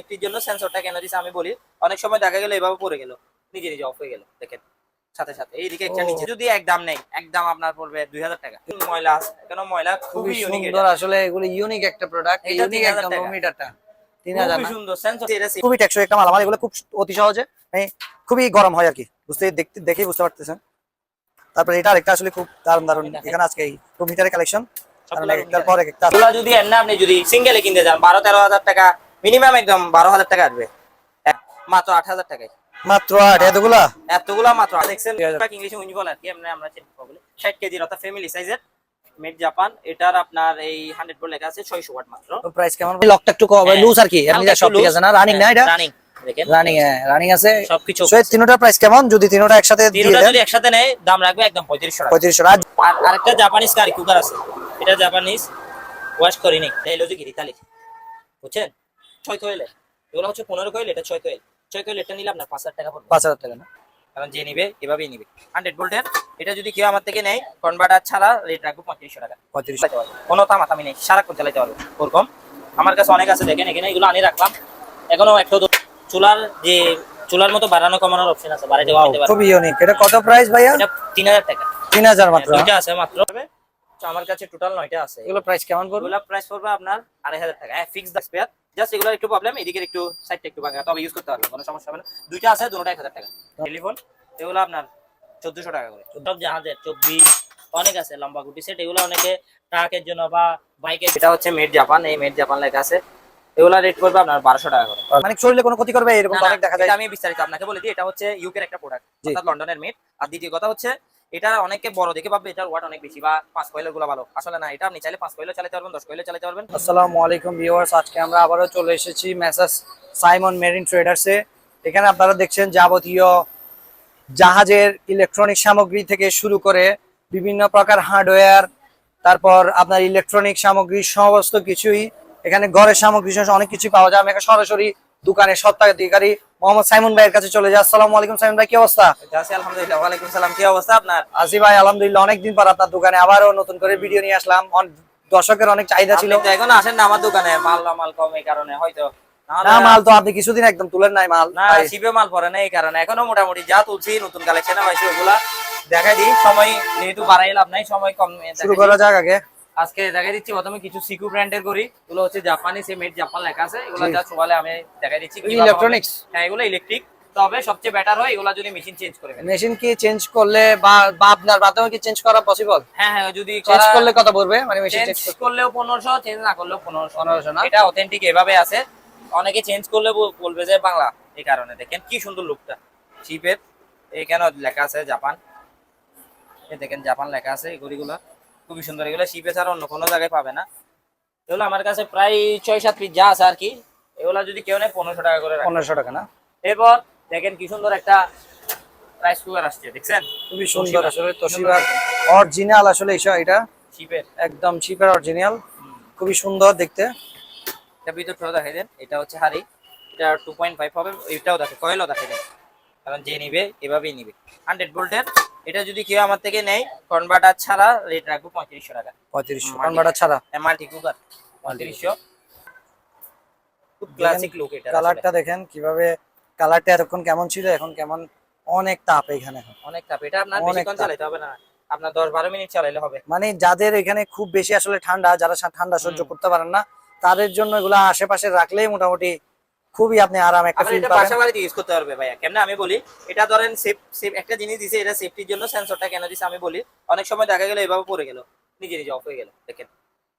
সেফটির জন্য সেন্সরটা কেন দিছে আমি বলি অনেক সময় দেখা গেল এভাবে পড়ে গেল নিজে নিজে অফ হয়ে গেল দেখেন সাথে সাথে এইদিকে একটা নিচে যদি একদম নেই একদম আপনার পড়বে দুই হাজার টাকা। ময়লা আছে কেন ময়লা খুবই ইউনিক সুন্দর আসলে এগুলো ইউনিক একটা প্রোডাক্ট ইউনিক 3000 একদম টাকা। মিটারটা তিন হাজার সুন্দর সেন্সর খুবই টেকসই একটা মালামাল এগুলো খুব অতি সহজে মানে খুবই গরম হয় আর কি বুঝতে দেখতে দেখেই বুঝতে পারতেছেন। তারপরে এটা আরেকটা আসলে খুব দারুণ দারুণ এখানে আজকে এই কালেকশন পর একটা যদি আপনি যদি সিঙ্গেলে কিনতে যান বারো তেরো হাজার টাকা মিনিমাম একদম বারো হাজার টাকা আসবে। মাত্র আট হাজার টাকায়। মাত্র আট এতগুলা? এতগুলা মাত্র দেখছেন 3000 ইংলিশে উনি বলে আর কি আমরা ষাট কেজির অর্থাৎ ফ্যামিলি সাইজের মেড জাপান এটার আপনার এই হান্ড্রেড বল লেখা আছে ছয়শো ওয়াট মাত্র। প্রাইস কেমন? লকটা একটু হ্যাঁ। লুজ আর কি এমনি সব ঠিক আছে না? রানিং না এটা? রানিং দেখেন। রানিং হ্যাঁ রানিং আছে। সবকিছু সো প্রাইস কেমন? যদি তিনটা একসাথে দিয়ে তিনটা যদি একসাথে নেয় দাম রাখবে একদম টাকা। আর আরেকটা জাপানিজ কারি কুকার আছে। এটা জাপানিজ ওয়াশ করিনি তাই হলো যে গিরিতালি বুঝছেন? ছয় কোয়েল এগুলো হচ্ছে পনেরো কোয়েল এটা ছয় কোয়েল ছয় কোয়েল এটা নিলে আপনার পাঁচ হাজার টাকা পড়বে। পাঁচ হাজার টাকা না? কারণ যে নিবে এভাবেই নিবে। হান্ড্রেড ভোল্টের এটা যদি কেউ আমার থেকে নেয় কনভার্টার ছাড়া রেট রাখব পঁয়ত্রিশশো টাকা। পঁয়ত্রিশশো। পারব। কোনো তামাতামি নেই সারাক্ষণ চালাতে পারব। ওরকম। আমার কাছে অনেক আছে দেখেন এখানে এগুলো আনি রাখলাম। এখনও একটা চুলার যে চুলার মতো বাড়ানো কমানোর অপশন আছে বাড়াইতে খুবই ইউনিক এটা কত প্রাইস ভাইয়া? এটা তিন হাজার টাকা। তিন হাজার মাত্র দুইটা আছে মাত্র। তো আমার কাছে টোটাল নয়টা আছে। এগুলো প্রাইস কেমন পড়বে? এগুলো প্রাইস পড়বে আপনার আড়াই হাজার টাকা। ফিক্স দা স্পেয়ার জাস্ট এগুলোর একটু প্রবলেম এদিকে একটু সাইডটা একটু ভাঙা তবে ইউজ করতে পারবেন কোনো সমস্যা হবে না। দুইটা আছে দুটোটা এক হাজার টাকা। টেলিফোন এগুলো আপনার চোদ্দশো টাকা করে। সব জাহাজের চব্বিশ অনেক আছে লম্বা গুটি সেট এগুলো অনেকে ট্রাকের জন্য বা বাইকের এটা হচ্ছে মেড জাপান এই মেড জাপান লেখা আছে। এগুলো রেট করবে আপনার বারোশো টাকা করে। মানে শরীরে কোনো ক্ষতি করবে এরকম অনেক দেখা যায়। আমি বিস্তারিত আপনাকে বলে দিই এটা হচ্ছে ইউকের একটা প্রোডাক্ট। অর্থাৎ লন্ডনের মেড আর দ্বিতীয় কথা হচ্ছে এটা অনেকে বড় দেখে ভাববে এটার ওয়াট অনেক বেশি বা পাঁচ কয়েলেরগুলো ভালো। আসলে না, এটা আপনি চাইলে পাঁচ কয়েলও চালাতে পারবেন, দশ কয়েলও চালাতে পারবেন। আসসালামু আলাইকুম ভিউয়ার্স আজকে আমরা আবারও চলে এসেছি মেসাস সাইমন মেরিন ট্রেডার্সে এখানে আপনারা দেখছেন যাবতীয় জাহাজের ইলেকট্রনিক সামগ্রী থেকে শুরু করে বিভিন্ন প্রকার হার্ডওয়্যার তারপর আপনার ইলেকট্রনিক সামগ্রী সমস্ত কিছুই এখানে ঘরের সামগ্রী অনেক কিছু পাওয়া যায়। আমি সরাসরি দোকানের সত্তাধিকারী মোহাম্মদ সাইমন ভাইয়ের কাছে চলে যাই। আসসালামু আলাইকুম সাইমন ভাই কি অবস্থা? আছি আলহামদুলিল্লাহ। ওয়ালাইকুম সালাম কি অবস্থা আপনার? আজি ভাই আলহামদুলিল্লাহ অনেকদিন পর আপনার দোকানে আবারও নতুন করে ভিডিও নিয়ে আসলাম। দর্শকের অনেক চাহিদা ছিল। এখন আসেন না আমার দোকানে মাল মাল কম এই কারণে হয়তো। না মাল তো আপনি কিছুদিন একদম তুলেন নাই মাল। না। শিবে মাল পরে না এই কারণে। এখনও মোটামুটি যা তুলছি নতুন কালেকশনে পাইছি ওগুলা। দেখাই দিই সময় যেহেতু বাড়াই লাভ নাই সময় কম শুরু করা যাক আগে। আজকে দেখাই দিচ্ছি প্রথমে কিছু সিকু ব্র্যান্ডের করি এগুলো হচ্ছে জাপানি সে মেড জাপান লেখা আছে। এগুলো যা চোয়ালে আমি দেখাই দিচ্ছি ইলেকট্রনিক্স হ্যাঁ এগুলো ইলেকট্রিক তবে সবচেয়ে বেটার হয় এগুলো যদি মেশিন চেঞ্জ করে মেশিন কি চেঞ্জ করলে বা বা আপনার মাধ্যমে কি চেঞ্জ করা পসিবল হ্যাঁ হ্যাঁ যদি চেঞ্জ করলে কত পড়বে? মানে মেশিন চেঞ্জ করলেও পনেরোশো চেঞ্জ না করলেও পনেরোশো। 1500 না? এটা অথেন্টিক এভাবে আছে। অনেকে চেঞ্জ করলে বলবে যে বাংলা। এই কারণে দেখেন কি সুন্দর লুকটা চিপের এখানে লেখা আছে জাপান এই দেখেন জাপান লেখা আছে এই ঘড়িগুলো। খুবই সুন্দর। এগুলো শিপে ছাড়া অন্য কোনো জায়গায় পাবে না। এগুলো আমার কাছে প্রায় ছয় সাত পিস যা আছে আর কি এগুলো যদি কেউ নেয় পনেরোশো টাকা করে পনেরোশো টাকা না? এরপর দেখেন কি সুন্দর একটা প্রাইস কুকার আসছে দেখছেন? খুবই সুন্দর আসলে তোশিবার অরিজিনাল আসলে এইসব এটা শিপের একদম চিপের অরিজিনাল খুবই সুন্দর দেখতে। এটা ভিতরটাও দেখাই দেন। এটা হচ্ছে হাড়ি। এটা টু পয়েন্ট ফাইভ হবে। এটাও দেখে কয়েলও দেখাই দেন। কারণ যে নিবে এভাবেই নিবে। হান্ড্রেড ভোল্টের এটা যদি কেউ আমার থেকে নেয় কনভার্টার ছাড়া রেট রাখব পঁয়ত্রিশশো টাকা। পঁয়ত্রিশশো কনভার্টার ছাড়া? মাল্টি কুকার পঁয়ত্রিশশো। খুব ক্লাসিক লুক এটা কালারটা দেখেন কীভাবে কালারটা এতক্ষণ কেমন ছিল এখন কেমন অনেক তাপ এখানে অনেক তাপ এটা আপনার বেশিক্ষণ চালাতে হবে না আপনার দশ বারো মিনিট চালাইলে হবে। মানে যাদের এখানে খুব বেশি আসলে ঠান্ডা যারা ঠান্ডা সহ্য করতে পারেন না তাদের জন্য এগুলা আশেপাশে রাখলেই মোটামুটি খুবই আপনি আরাম একটা ফিল পাবেন। বাসা বাড়িতে ইউজ করতে পারবে ভাইয়া। কেমনে আমি বলি এটা ধরেন সেফ সেফ একটা জিনিস দিছে এটা সেফটির জন্য সেন্সরটা কেন দিছে আমি বলি। অনেক সময় দেখা গেল এভাবে পড়ে গেল নিজে নিজে অফ হয়ে গেল দেখেন।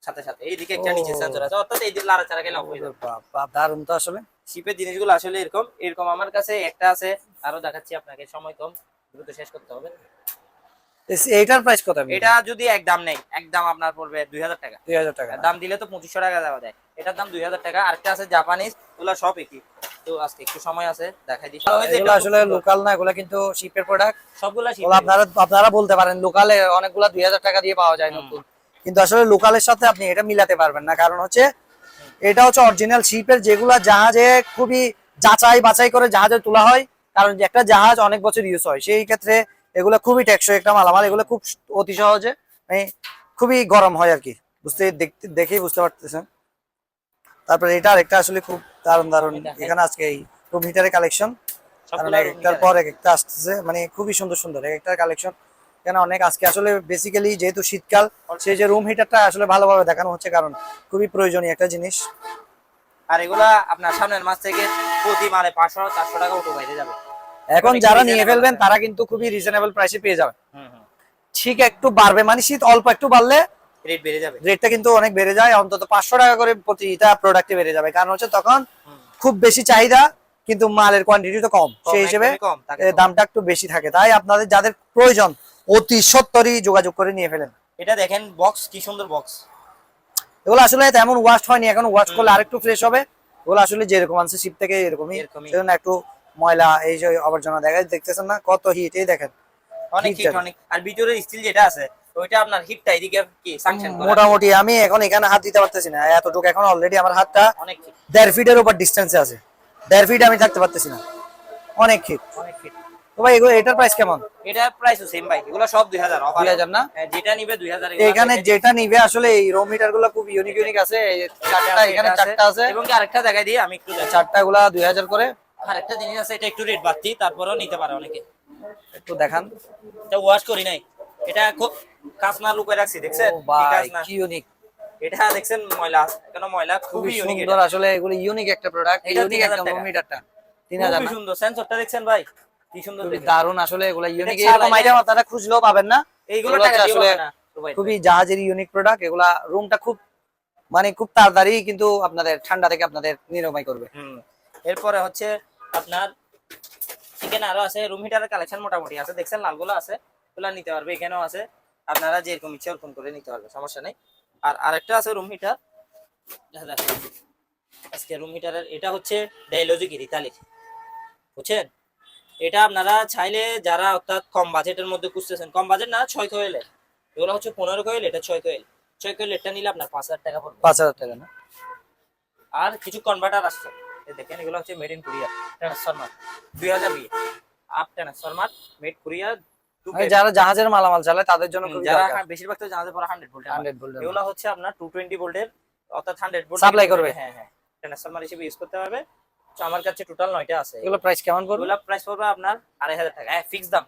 সাথে সাথে এইদিকে একটা নিচে সেন্সর আছে অর্থাৎ এই দিকে লাড়াচাড়া গেলে অফ হয়ে যাবে। বাপ, দারুণ তো আসলে। শিপের জিনিসগুলো আসলে এরকম এরকম আমার কাছে একটা আছে আরও দেখাচ্ছি আপনাকে সময় কম দ্রুত শেষ করতে হবে। এইটার প্রাইস কত এটা যদি একদম নেই একদম আপনার পড়বে দুই হাজার টাকা। দুই হাজার টাকা। দাম দিলে তো পঁচিশশো টাকা দেওয়া যায়। এটার দাম দুই হাজার টাকা। আরেকটা আছে জাপানিজ ওগুলো সব একই। তো আজকে একটু সময় আছে দেখাই দিচ্ছি এগুলো আসলে লোকাল না এগুলো কিন্তু শিপের প্রোডাক্ট সবগুলা আপনারা আপনারা বলতে পারেন লোকালে অনেকগুলা দুই হাজার টাকা দিয়ে পাওয়া যায় নতুন। কিন্তু আসলে লোকালের সাথে আপনি এটা মিলাতে পারবেন না কারণ হচ্ছে এটা হচ্ছে অরিজিনাল শিপের যেগুলা জাহাজে খুবই যাচাই বাছাই করে জাহাজে তোলা হয়। কারণ একটা জাহাজ অনেক বছর ইউজ হয় সেই ক্ষেত্রে এগুলো খুবই টেকসই একটা মালামাল এগুলো খুব অতি সহজে মানে খুবই গরম হয় আর কি। বুঝতে দেখতে দেখেই বুঝতে পারতেছেন। তারপরে এটা আরেকটা আসলে খুব দারুণ দারুণ এখানে আজকে এই রুম হিটারের কালেকশন এক একটার পর এক একটা আসতেছে। মানে খুবই সুন্দর সুন্দর এক একটার কালেকশন এখানে অনেক আজকে আসলে বেসিক্যালি যেহেতু শীতকাল সেই যে রুম হিটারটা আসলে ভালোভাবে দেখানো হচ্ছে কারণ খুবই প্রয়োজনীয় একটা জিনিস। আর এগুলা আপনার সামনের মাস থেকে প্রতি মানে পাঁচশো চারশো টাকা উঠে বাইরে যাবে। এখন যারা নিয়ে ফেলবেন তারা কিন্তু খুবই রিজনেবল প্রাইসে পেয়ে যাবে ঠিক একটু বাড়বে মানে শীত অল্প একটু বাড়লে রেট বেড়ে যাবে। রেটটা কিন্তু অনেক বেড়ে যায় অন্তত পাঁচশো টাকা করে প্রতিটা প্রোডাক্টে বেড়ে যাবে। কারণ হচ্ছে তখন খুব বেশি চাহিদা কিন্তু মালের কোয়ান্টিটি তো কম। সেই হিসেবে। দামটা একটু বেশি থাকে। তাই আপনাদের যাদের প্রয়োজন অতি সত্তরই যোগাযোগ করে নিয়ে ফেলেন। এটা দেখেন বক্স কি সুন্দর বক্স এগুলো আসলে তেমন ওয়াশ হয়নি এখন ওয়াশ করলে আরেকটু ফ্রেশ হবে। এগুলো আসলে যেরকম আছে শিপ থেকে এরকমই। সেজন্য একটু ময়লা এই যে আবর্জনা দেখা দেখতেছেন না? কত হিট এই দেখেন। অনেক হিট অনেক। আর ভিতরের স্টিল যেটা আছে ওইটা আপনার হিটটা এদিকে কি সাংশন করে? মোটামুটি আমি এখন এখানে হাত দিতে পারতেছি না এতটুকু এখন অলরেডি আমার হাতটা অনেক দেড় ফিটের উপর ডিস্টেন্সে আছে। দেড় ফিট আমি থাকতে পারতেছি না। অনেক হিট অনেক হিট তো ভাই এগুলো এটার প্রাইস কেমন? এটা প্রাইসও সেম ভাই এগুলো সব 2000 অফার 2000 না? যেটা নিবে 2000 এখানে যেটা নিবে আসলে এই রো মিটারগুলো খুব ইউনিক ইউনিক আছে। চারটা এখানে চারটা আছে। এবং কি আরেকটা দেখাই দিই আমি একটু চারটা গুলা দুই হাজার করে। আরেকটা জিনিস আছে এটা একটু রেট বাড়তি তারপরেও নিতে পারে অনেকে। একটু দেখান। এটা ওয়াশ করি নাই। এটা খুব না লুকিয়ে রাখছি দেখছেন? কি ইউনিক এটা দেখছেন ময়লা কেন ময়লা? খুবই ইউনিক সুন্দর আসলে এগুলো ইউনিক একটা প্রোডাক্ট ইউনিক একটা মিটারটা তিন হাজার খুবই সুন্দর সেন্সরটা দেখছেন ভাই? কি সুন্দর। দারুণ আসলে এগুলো ইউনিক আপনারা খুঁজলেও পাবেন না। এইগুলো টাকা আসলে খুবই জাহাজের ইউনিক প্রোডাক্ট এগুলা রুমটা খুব মানে খুব তাড়াতাড়ি কিন্তু আপনাদের ঠান্ডা থেকে আপনাদের নিরাময় করবে। এরপরে হচ্ছে আপনার এখানে আরও আছে রুম হিটারের কালেকশন মোটামুটি আছে দেখছেন? লালগুলো আছে ওগুলো নিতে পারবে এখানেও আছে। আপনারা যেরকম ইচ্ছে ওরকম করে নিতে পারবে সমস্যা নেই। আর আরেকটা আছে রুম হিটার আজকে রুম হিটারের এটা হচ্ছে ডাইলজিক ইতালির বুঝছেন? এটা আপনারা চাইলে যারা অর্থাৎ কম বাজেটের মধ্যে খুঁজতেছেন কম বাজেট না ছয় কোয়েলের এগুলো হচ্ছে পনেরো কোয়েল এটা ছয় কোয়েল ছয় কোয়েল এটা নিলে আপনার পাঁচ হাজার টাকা পড়বে। পাঁচ হাজার টাকা না? আর কিছু কনভার্টার আসছে। এই দেখেন এগুলো হচ্ছে মেড ইন কোরিয়া ট্রান্সফরমার দুই হাজার বিয়ে আপ ট্রান্সফরমার মেড কোরিয়া যারা জাহাজের মালামাল চালায় তাদের জন্য যারা হ্যাঁ, বেশিরভাগ তো হান্ড্রেড ভোল্ট 100 ভোল্ট এগুলো হচ্ছে আপনার টু টোয়েন্টি ভোল্টের অর্থাৎ হান্ড্রেড ভোল্ট সাপ্লাই করবে। হ্যাঁ হ্যাঁ ট্রান্সফরমার হিসেবে ইউজ করতে পারবে। আমার কাছে টোটাল নয়টা আছে। এগুলো প্রাইস কেমন পড়বে? এগুলো প্রাইস পড়বে আপনার আড়াই হাজার টাকা। হ্যাঁ ফিক্স দাম।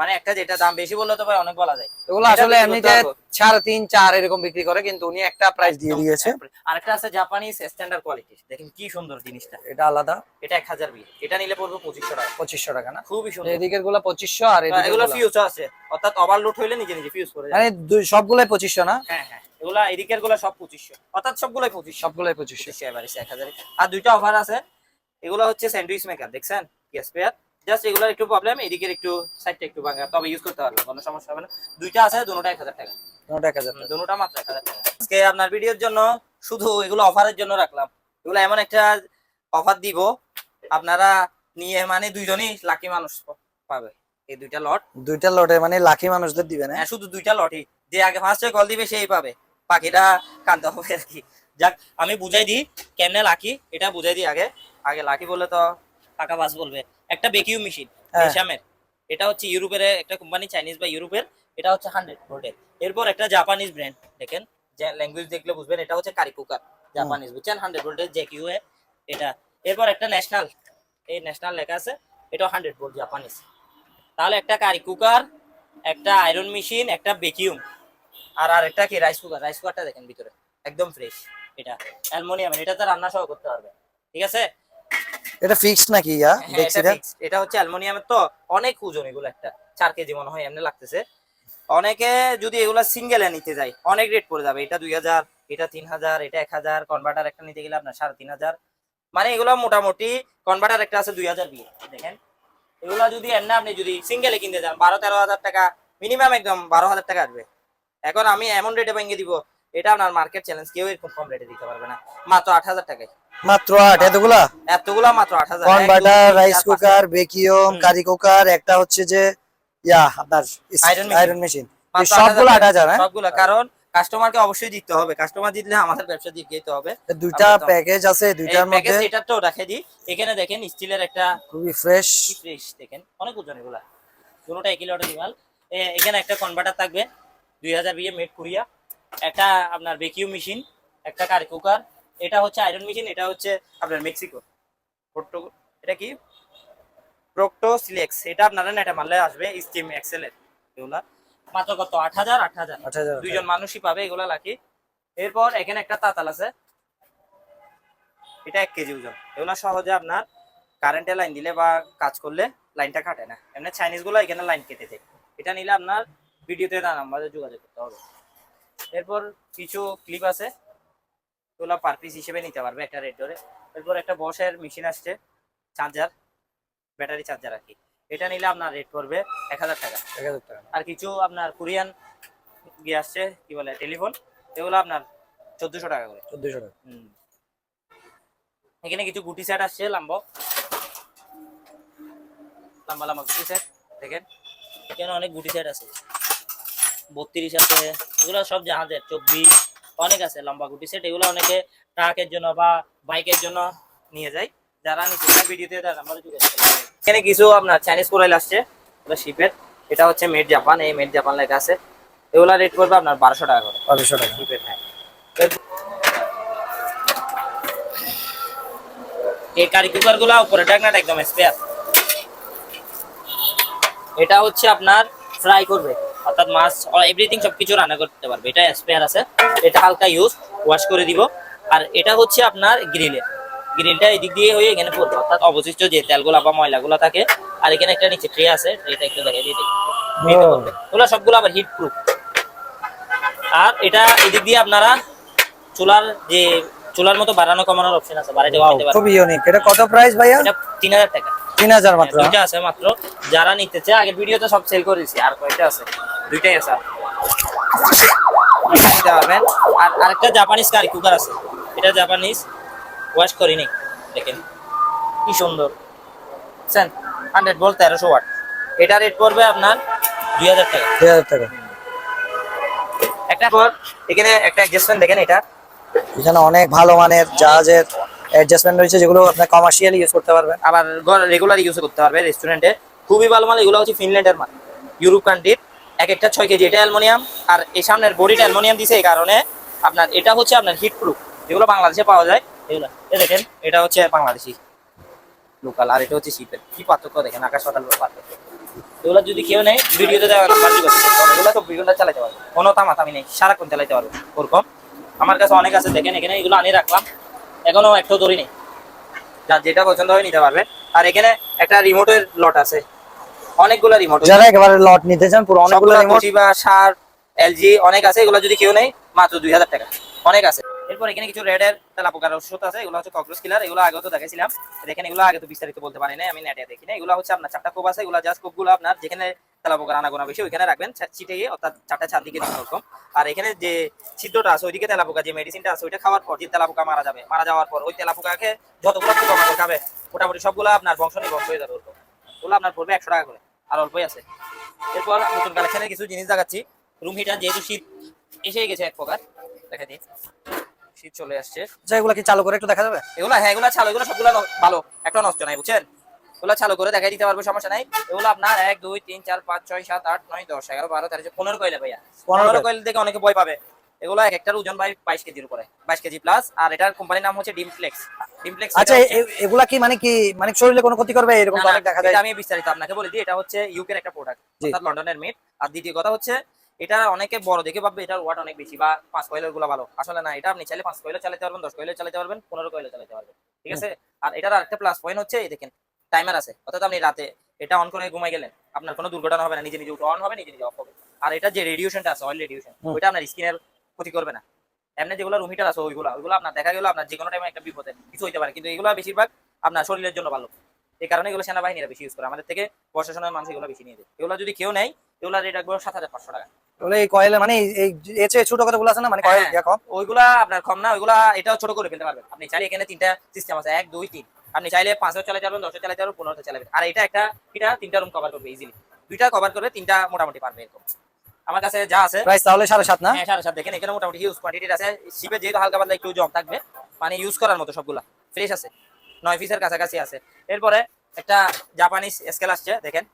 মানে একটা যেটা দাম বেশি বললে তো ভাই অনেক বলা যায়। এগুলো আসলে এমনিতে সাড়ে তিন চার এরকম বিক্রি করে কিন্তু উনি একটা প্রাইস দিয়ে দিয়েছে। আরেকটা আছে জাপানিজ স্ট্যান্ডার্ড কোয়ালিটি দেখেন কি সুন্দর জিনিসটা। এটা আলাদা। এটা এক হাজার বিয়ে এটা নিলে পড়বে পঁচিশশো টাকা। পঁচিশশো টাকা না? খুবই সুন্দর। এদিকেরগুলো পঁচিশশো আর হ্যাঁ, এগুলো ফিউজ আছে। অর্থাৎ ওভারলোড হইলে নিজে নিজে ফিউজ করে মানে সবগুলোই পঁচিশশো না? হ্যাঁ হ্যাঁ। এগুলা এদিকেরগুলো সব পঁচিশশো। অর্থাৎ সবগুলোই পঁচিশশো। সবগুলোই পঁচিশশো। পঁচিশশো এবার এক হাজার আর দুইটা অফার আছে। এগুলো হচ্ছে স্যান্ডউইচ মেকার দেখছেন? গ্যাস পেয়ার জাস্ট এগুলোর একটু প্রবলেম এদিকের একটু সাইডটা একটু ভাঙা তবে ইউজ করতে পারবেন কোনো সমস্যা হবে না। দুইটা আছে দুটোটা এক হাজার টাকা। ওটা এক হাজার দুটোটা মাত্র এক হাজার টাকা। আজকে আপনার ভিডিওর জন্য শুধু এগুলো অফারের জন্য রাখলাম। এগুলো এমন একটা অফার দিব আপনারা নিয়ে মানে দুইজনই লাকি মানুষ পাবে। এই দুইটা লট দুইটা লটে মানে লাখি মানুষদের দিবেন হ্যাঁ শুধু দুইটা লটই যে আগে ফার্স্টে কল দিবে সেই পাবে। বাকিটা কানতে হবে আর কি। যাক আমি বুঝাই দিই কেমনে লাকি এটা বুঝাই দিই আগে। আগে লাকি বলে তো টাকা বাস বলবে। একটা বেকিউ মেশিন হ্যাঁ। এটা হচ্ছে ইউরোপের একটা কোম্পানি চাইনিজ বা ইউরোপের এটা হচ্ছে হান্ড্রেড ভোল্টের এরপর একটা জাপানিজ ব্র্যান্ড দেখেন যে ল্যাঙ্গুয়েজ দেখলে বুঝবেন এটা হচ্ছে কারি কুকার জাপানিজ বুঝছেন? হান্ড্রেড ভোল্টের যে কিউ এটা। এরপর একটা ন্যাশনাল এই ন্যাশনাল লেখা আছে এটাও হান্ড্রেড ভোল্ট জাপানিজ তাহলে একটা কারি কুকার একটা আয়রন মেশিন একটা বেকিউম আর আর একটা কি রাইস কুকার রাইস কুকারটা দেখেন ভিতরে একদম ফ্রেশ এটা অ্যালুমিনিয়ামের এটা তো রান্না সহ করতে পারবে ঠিক আছে? এটা ফিক্সড নাকি ইয়া? হ্যাঁ, দেখছি এটা না এটা হচ্ছে অ্যালুমিনিয়ামের তো অনেক ওজন এগুলো একটা চার কেজি মনে হয় এমনি লাগতেছে। অনেকে যদি এগুলা সিঙ্গেলে নিতে যায় অনেক রেট পড়ে যাবে। এটা দুই হাজার এটা তিন হাজার এটা এক হাজার কনভার্টার একটা নিতে গেলে আপনার সাড়ে তিন হাজার। মানে এগুলো মোটামুটি কনভার্টার একটা আছে দুই হাজার বিয়ে দেখেন। এগুলা যদি এমনি আপনি যদি সিঙ্গেলে কিনতে যান বারো তেরো হাজার টাকা মিনিমাম একদম বারো হাজার টাকা আসবে। এখন আমি এমন রেটে ভেঙে দিব এটা আপনার মার্কেট চ্যালেঞ্জ কেউ এরকম কম রেটে দিতে পারবে না। মাত্র আট হাজার টাকায়। মাত্র আট এতগুলা? এতগুলা মাত্র আট হাজার। Converter rice cooker vacuum curry cooker একটা হচ্ছে যে ইয়া আপনার আয়রন মেশিন সবগুলো আট হাজার হ্যাঁ? সবগুলো কারণ কাস্টমারকে অবশ্যই জিততে হবে। কাস্টমার জিতলে আমাদের ব্যবসা দিক যেতে হবে। দুইটা প্যাকেজ আছে দুইটার মধ্যে। প্যাকেজ এটারটাও রাখে দিই। এখানে দেখেন স্টিলের একটা খুবই ফ্রেশ ফ্রেশ দেখেন। অনেক ওজন এগুলা। দুটোটা একই মাল। এখানে একটা কনভার্টার থাকবে। দুই হাজার বিয়ে মেড কুরিয়া। একটা আপনার বেকিউ মেশিন একটা কার কুকার এটা হচ্ছে আয়রন মেশিন এটা হচ্ছে আপনার মেক্সিকো প্রোক্টো এটা কি? প্রোক্টো সিলেক্স এটা আপনারা নেটে মারলে আসবে স্টিম এক্সেল এর। এগুলা মাত্র কত? আট হাজার আট হাজার। দুইজন মানুষই পাবে এগুলা লাকি এরপর এখানে একটা তাতাল আছে। এটা এক কেজি ওজন। এগুলা সহজে আপনার কারেন্টে লাইন দিলে বা কাজ করলে লাইনটা কাটে না। এমনি চাইনিজগুলো এখানে লাইন কেটে দেয়। এটা নিলে আপনার ভিডিওতে নাম্বারে যোগাযোগ করতে হবে। এরপর কিছু ক্লিপ আছে। এগুলো পার পিস হিসেবে নিতে পারবে একটা রেড ধরে এরপর একটা বসের মেশিন আসছে চার্জার ব্যাটারি চার্জার আর কি। এটা নিলে আপনার রেট পড়বে এক হাজার টাকা। এক হাজার টাকা। আর কিছু আপনার কোরিয়ান গিয়ে আসছে কি বলে টেলিফোন এগুলো আপনার চোদ্দশো টাকা করে। চোদ্দশো টাকা। হুম। এখানে কিছু গুটি সেট আসছে লম্বা। লাম্বা লম্বা গুটি সেট দেখেন। এখানে অনেক গুটি সেট আছে। বত্রিশ আছে এগুলো সব জাহাজের চব্বিশ অনেক আছে লম্বা গুটি সেট এগুলো অনেকে ট্রাকের জন্য বা বাইকের জন্য নিয়ে যায়। যারা নিচে ভিডিওতে তারা আমাদের যোগাযোগ এখানে কিছু আপনার চাইনিজ কোরাইল আসছে শিপের এটা হচ্ছে মেড জাপান এই মেড জাপান লেখা আছে। এগুলা রেট পড়বে আপনার বারোশো টাকা করে। বারোশো টাকা। শিপের হ্যাঁ। এই কারি কুকারগুলা উপরে ঢাকনাটা একদম স্পেয়ার এটা হচ্ছে আপনার ফ্রাই করবে। অর্থাৎ মাছ এভরিথিং সবকিছু রান্না করতে পারবে। এটা স্পেয়ার আছে। এটা হালকা ইউজ ওয়াশ করে দিব। আর এটা হচ্ছে আপনার গ্রিলে গ্রিলটা এদিক দিয়ে হয়ে এখানে পড়বে। অর্থাৎ অবশিষ্ট যে তেলগুলা বা ময়লাগুলো থাকে আর এখানে একটা নিচে ট্রে আছে এটা একটু দেখাই দিয়ে ওগুলো সবগুলো আবার হিট প্রুফ আর এটা এদিক দিয়ে আপনারা চুলার যে চুলার মতো বাড়ানো কমানোর অপশন আছে Wow, কমাইতে পারবেন। খুবই ইউনিক এটা কত প্রাইস ভাইয়া? এটা তিন হাজার টাকা। তিন হাজার মাত্র। দুইটা আছে মাত্র। যারা নিতে চায় আগের ভিডিওতে সব সেল করে দিছি। আর কয়টা আছে? দুইটাই আছে। নিতে পারবেন আর আরেকটা জাপানিজ কারি কুকার আছে। এটা জাপানিজ ওয়াশ করিনি দেখেন। কি সুন্দর। বুঝছেন হান্ড্রেড বল তেরোশো ওয়াট এটা রেট পড়বে আপনার দুই হাজার টাকা। দুই হাজার টাকা। একটা পর এখানে একটা অ্যাডজাস্টমেন্ট দেখেন এটা। এখানে অনেক ভালো মানের জাহাজের অ্যাডজাস্টমেন্ট রয়েছে যেগুলো আপনি কমার্শিয়ালি ইউজ করতে পারবেন। আবার রেগুলার ইউজ করতে পারবে রেস্টুরেন্টে খুবই ভালো মাল এগুলো হচ্ছে ফিনল্যান্ডের মাল। ইউরোপ কান্ট্রির এক একটা ছয় কেজি এটা অ্যালমোনিয়াম। আর এই সামনের বডিটা অ্যালমোনিয়াম দিছে এই কারণে আপনার, এটা হচ্ছে আপনার হিট প্রুফ যেগুলো বাংলাদেশে পাওয়া যায়, এগুলো। এ দেখেন, এটা হচ্ছে বাংলাদেশি লোকাল আর এটা হচ্ছে শীতের। কি পার্থক্য দেখেন, আকাশ পাতাল পার্থক্য। এগুলো যদি কেউ নেই ভিডিওতে দেওয়া নাম্বার হবে। এগুলো তো ঘণ্টা চালাতে পারবে। কোনো তামাতামি নেই, সারাক্ষণ চালাতে পারবে, ওরকম। আমার কাছে অনেক আছে, দেখেন এখানে এগুলো আনিয়ে রাখলাম। এখনও একটু ধরি নেই যার যেটা পছন্দ হয় নিতে পারবে। আর এখানে একটা রিমোটের লট আছে। অনেকগুলো রিমোট যারা একেবারে লট নিতে চান পুরো অনেকগুলো রিমোট বা সার এলজি অনেক আছে এগুলো যদি কেউ নেই মাত্র দুই হাজার টাকা। অনেক আছে। এরপর এখানে কিছু রেডের তেলা পোকার ওষুধ আছে এগুলো হচ্ছে ককরোচ কিলার এগুলো আগে তো দেখাইছিলাম। দেখেন এগুলো আগে তো বিস্তারিত বলতে পারি না আমি নেটে দেখি না এগুলো হচ্ছে আপনার চারটা কোপ আছে এগুলো জাস্ট কোপগুলো আপনার যেখানে তেলা পোকার আনাগোনা বেশি ওইখানে রাখবেন ছিটে গিয়ে অর্থাৎ চারটা চার দিকে আর এখানে যে ছিদ্রটা আছে ওইদিকে তেলা পোকা যে মেডিসিনটা আছে ওইটা খাওয়ার পর যে তেলা পোকা মারা যাবে মারা যাওয়ার পর ওই তেলা পোকাকে যতগুলো পোকা মারা খাবে মোটামুটি সবগুলো আপনার বংশ নিবংশ হয়ে যাবে ওরকম। ওগুলো আপনার পড়বে একশো টাকা করে। আর অল্পই আছে। এরপর নতুন কালেকশনের কিছু জিনিস দেখাচ্ছি। রুম হিটার যেহেতু শীত এসে গেছে এক প্রকার। দেখা দিন। শীত চলে আসছে। আচ্ছা এগুলো কি চালু করে একটু দেখা যাবে? এগুলো হ্যাঁ এগুলো চালু এগুলো সবগুলো ভালো। একটা নষ্ট নাই বুঝছেন? এগুলো চালু করে দেখাই দিতে পারব সমস্যা নাই। এগুলো আপনার এক দুই তিন চার পাঁচ ছয় সাত আট নয় দশ এগারো বারো তেরো পনেরো কয়েলে ভাইয়া। পনেরো পনেরো কয়েল। দেখে অনেকে ভয় পাবে। এগুলো এক একটার ওজন ভাই বাইশ কেজির উপরে বাইশ কেজি প্লাস আর এটার কোম্পানির নাম হচ্ছে ডিমফ্লেক্স ডিমফ্লেক্স আচ্ছা এগুলা কি মানে কি মানে শরীরে কোনো ক্ষতি করবে? এরকম তো না, না, অনেক দেখা যায়। আমি বিস্তারিত আপনাকে বলে দিই এটা হচ্ছে ইউকের একটা প্রোডাক্ট অর্থাৎ লন্ডনের মেড আর দ্বিতীয় কথা হচ্ছে এটা অনেকে বড় দেখে ভাববে এটার ওয়াট অনেক বেশি বা পাঁচ কয়েলেরগুলো ভালো। আসলে না এটা আপনি চাইলে পাঁচ কয়েলে চালাতে পারবেন দশ কয়েলে চালাতে পারবেন পনেরো কয়েলে চালাতে পারবেন ঠিক আছে? আর এটার আরেকটা প্লাস পয়েন্ট হচ্ছে এই দেখেন টাইমার আছে অর্থাৎ আপনি রাতে এটা অন করে ঘুমাই গেলেন আপনার কোনো দুর্ঘটনা হবে না নিজে নিজে অন হবে নিজে নিজে অফ হবে। আর এটা যে রেডিয়েশনটা আছে অয়েল রেডিয়েশন। ওইটা আপনার স্কিনের ক্ষতি করবে না। এমনি যেগুলো রুম হিটার আছে ওইগুলো ওইগুলো আপনার দেখা গেলো আপনার যে কোনো টাইমে একটা বিপদে কিছু হইতে পারে। কিন্তু এগুলো বেশিরভাগ আপনার শরীরের জন্য ভালো। এই কারণে এগুলো সেনাবাহিনীরা বেশি ইউজ করে। আমাদের থেকে প্রশাসনের মানুষ এগুলো বেশি নিয়ে যায়। এগুলো যদি কেউ নেয় এগুলো রেট রাখব সাত হাজার পাঁচশো টাকা। ওগুলো এই কয়েলে মানে এই- এই এর চেয়ে ছোট কথাগুলো আছে না মানে কয়েল হ্যাঁ। কম। ওইগুলা আপনার কম না ওইগুলা এটাও ছোট করে ফেলতে পারবেন। আপনি চাইলে এখানে তিনটা সিস্টেম আছে। এক দুই তিন। আপনি চাইলে পাঁচও চালাতে পারবেন দশও চালাতে পারবেন পনেরোতে চালাবেন। আর এটা একটা এটা তিনটা রুম কভার করবে ইজিলি দুইটা কভার করবে তিনটা মোটামুটি পারবে এরকম। আমার কাছে যা আছে প্রাইস তাহলে সাড়ে সাত না? হ্যাঁ দেখেন এখানে মোটামুটি হিউজ আছে। শিপে যেহেতু হালকা পাতলা একটু থাকবে মানে ইউজ করার মতো সবগুলা। ফ্রেশ আছে। নয় পিসের কাছাকাছি আছে। এরপরে একটা জাপানিজ স্কেল আসছে দেখেন।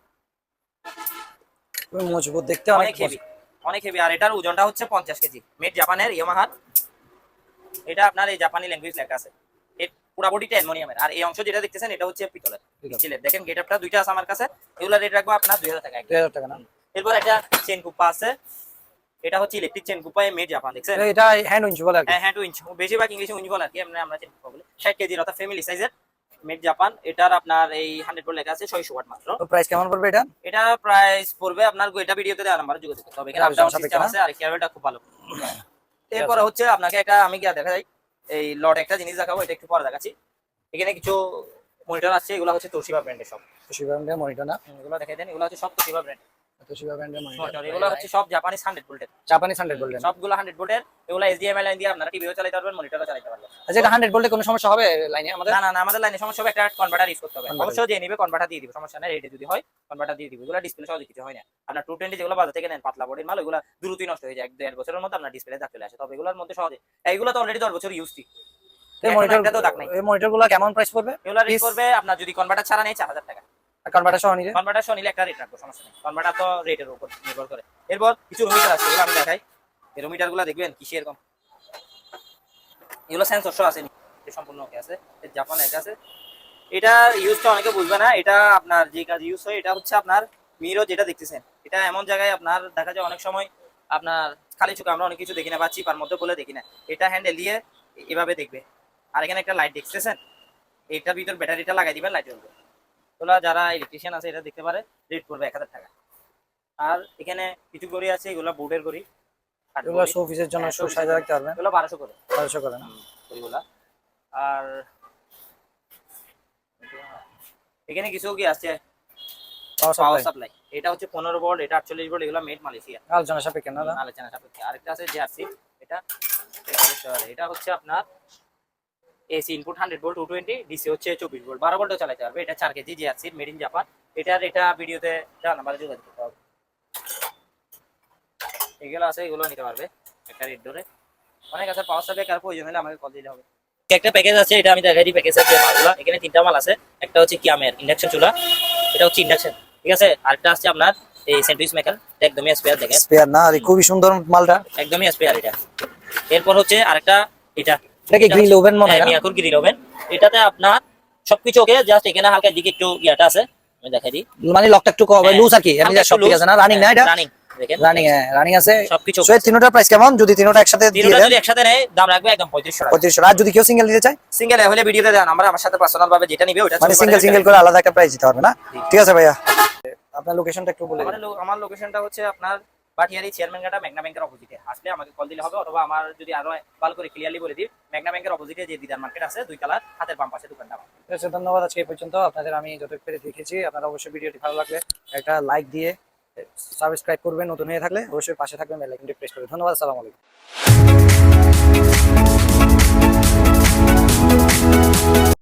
মজবুত দেখতে অনেক হেভি অনেক হেভি আর এটার ওজনটা হচ্ছে পঞ্চাশ কেজি। মেড জাপানের ইয়ামাহার এটা আপনার এই জাপানি ল্যাঙ্গুয়েজ লেখা আছে। এর পুরা বডিটা অ্যালুমিনিয়ামের। আর এই অংশ যেটা দেখতেছেন এটা হচ্ছে পিতলের। পিতল। স্টিলের দেখেন গেটআপটা দুইটা আছে আমার কাছে। এগুলা রেট রাখব আপনার দুই হাজার টাকা দুই হাজার টাকা না? এরপর একটা চেন কুপ্পা আছে। এটা হচ্ছে ইলেকট্রিক চেন কুপ্পা মেড জাপান দেখছেন? এটা হ্যান্ড উইঞ্চ বলে হ্যাঁ হ্যাঁ টু ইঞ্চ বেশিরভাগ ইংলিশে উঞ্চ বলে আর কি আমরা আমরা চেন কুপ্পা বলি। ষাট কেজির অর্থাৎ ফ্যামিলি সাইজের মেড জাপান এটার আপনার এই হান্ড্রেড বোল্ট লেখা আছে ছয়শো ওয়াট মাত্র। তো প্রাইস কেমন পড়বে এটা? এটা প্রাইস পড়বে আপনার এটা ভিডিওতে দেওয়া নাম্বার যোগাযোগ করতে হবে। এখানে আপডাউন সিস্টেম আছে আর কেবলটা খুব ভালো। এরপরে হচ্ছে আপনাকে একটা আমি গিয়া দেখা যাই এই লট একটা জিনিস দেখাবো এটা একটু পরে দেখাচ্ছি। এখানে কিছু মনিটর আছে এগুলো হচ্ছে তোশিবা ব্র্যান্ডের সব। তোশিবা ব্র্যান্ডের মনিটর না? এগুলো দেখাই দেন এগুলো হচ্ছে সব তোশিবা ব্র্যান্ড তোশিবা ব্র্যান্ডের মনিটর এগুলো হচ্ছে সব জাপানিজ হান্ড্রেড ভোল্টের জাপানি হান্ড্রেড বললেন সবগুলো হান্ড্রেড ভোল্টের এগুলো এইচডিএমআই লাইন দিয়ে আপনারা টিভিও চালাতে পারবেন মনিটরও চালাতে পারবেন। আচ্ছা এটা হান্ড্রেড বললে কোনো সমস্যা হবে লাইনে আমাদের? না না না আমাদের লাইনে সমস্যা হবে একটা কনভার্টার ইউজ করতে হবে। অবশ্যই যে নিবে কনভার্টার দিয়ে দিবে সমস্যা নেই রেটে যদি হয় কনভার্টার দিয়ে দিবে। এগুলো ডিসপ্লে সহজে কিছু হয় না। আপনার টু টোয়েন্টি যেগুলো বাজার থেকে নেন পাতলা বডির মাল ওগুলো দ্রুতই নষ্ট হয়ে যায়। এক দেড় বছরের মধ্যে আপনার ডিসপ্লে দাগ চলে আসে। তবে এগুলোর মধ্যে সহজে। এইগুলো তো অলরেডি দশ বছর ইউজ এই এখন মনিটর একটা তো দাগ নাই। এই কেমন প্রাইস পড়বে? এগুলো রেট করবে আপনার যদি কনভার্টার ছাড়া নেই চার হাজার টাকা। কনভার্টার সহ নিলে? কনভার্টার সহ নিলে একটা রেট রাখব, সমস্যা নেই। কনভার্টার তো রেটের উপর নির্ভর করে। এরপর কিছু রোমিটার আছে, এগুলো আমি দেখাই। এই রোমিটারগুলো দেখবেন কিসে এরকম? এগুলো সেন্সর সহ আছে সম্পূর্ণ ওকে আছে। জাপান এক আছে। এটা ইউজটা অনেকে বুঝবে না। এটা আপনার যে কাজ ইউজ হয়, এটা হচ্ছে আপনার মিরো যেটা দেখতেছেন। এটা এমন জায়গায় আপনার দেখা যায় অনেক সময় আপনার খালি চোখে আমরা অনেক কিছু দেখি না বা চিপার মধ্যে বলে দেখি না। এটা হ্যান্ডেল দিয়ে এভাবে দেখবে। আর এখানে একটা লাইট দেখতেছেন? এটার ভিতর ব্যাটারিটা লাগাই দিবেন লাইট জ্বলবে। ওগুলা যারা ইলেকট্রিশিয়ান আছে এটা দেখতে পারে রেট পড়বে এক হাজার টাকা। আর এখানে কিছু গড়ি আছে এগুলো বোর্ডের গড়ি কাঠ এগুলো শো পিসের জন্য হ্যাঁ, শো showpiece রাখতে পারবেন এগুলো বারোশো করে। বারোশো করে না? আর এখানে কিছু কি আছে? পাওয়ার সাপ্লাই এটা হচ্ছে পনেরো ভোল্ট এটা আটচল্লিশ ভোল্ট এগুলো মেড মালয়েশিয়া। আলোচনা সাপেক্ষে না দাদা? আলোচনা সাপেক্ষে। আরেকটা আছে জার্সি এটা এটা এটা হচ্ছে আপনার AC input hundred volt two twenty DC হচ্ছে চব্বিশ ভোল্ট বারো ভোল্টও চালাতে পারবে। এটা চার KG GRC made in Japan এটার এটা ভিডিওতে দেওয়া নাম্বারে যোগাযোগ করতে হবে। এগুলো আছে এগুলো নিতে পারবে। একটা রেড ধরে অনেক আছে পাওয়ার সাপ্লাই কার প্রয়োজন হলে আমাকে কল দিলে হবে। একটা প্যাকেজ আছে এটা আমি দেখাই দিই প্যাকেজের যে মালগুলো এখানে তিনটা মাল আছে। একটা হচ্ছে কিয়ামের ইন্ডাকশন চুলা এটা হচ্ছে ইন্ডাকশন ঠিক আছে? আরেকটা আছে আপনার এই স্যান্ডউইচ মেকার একদমই স্পেয়ার দেখেন। স্পেয়ার না খুবই সুন্দর মালটা। একদমই স্পেয়ার এটা। এরপর হচ্ছে আরেকটা এটা। এটাকে গ্রিল ওভেন মনে হয়? মিয়াকুর গ্রিল ওভেন এটাতে আপনার সবকিছু ওকে জাস্ট এখানে হালকা দিকে একটু ইয়াটা আছে। আমি দেখাই দিই। মানে লকটা একটু লুজ আর কি সব ঠিক আছে না? রানিং না এটা? রানিং দেখেন। রানিং হ্যাঁ রানিং আছে। সবকিছু সো এই তিনটার প্রাইস কেমন? যদি তিনটা একসাথে দিয়ে তিনটা যদি একসাথে নেয় দাম রাখবে একদম পঁয়ত্রিশশো টাকা। পঁয়ত্রিশশো আর যদি কেউ সিঙ্গেল নিতে চায়? সিঙ্গেল হলে ভিডিওতে দেন আমরা আমার সাথে পার্সোনাল ভাবে যেটা নিবে ওটা মানে সিঙ্গেল সিঙ্গেল করে আলাদা একটা প্রাইস দিতে হবে না? ঠিক আছে ভাইয়া। আপনার লোকেশনটা একটু বলে। আমার লোকেশনটা হচ্ছে আপনার বাটিয়ারি চেয়ারম্যান ঘাটা মেঘনা ব্যাংকের অপোজিটে আসলে আমাকে কল দিলে হবে, অথবা আমার যদি আরও ভালো করে ক্লিয়ারলি বলে দিই মেঘনা ব্যাংকের অপোজিটে যে দিদার মার্কেট আছে, দুই তলার হাতের বাম পাশে দোকানটা আমার। ধন্যবাদ আজকে পর্যন্ত। আপনাদের আমি যত পেরে দেখেছি, আপনারা অবশ্যই ভিডিওটি ভালো লাগলে একটা লাইক দিয়ে সাবস্ক্রাইব করবেন নতুন হয়ে থাকলে। অবশ্যই পাশে থাকবেন বেল আইকনটি প্রেস করবেন। ধন্যবাদ, আসসালামু আলাইকুম।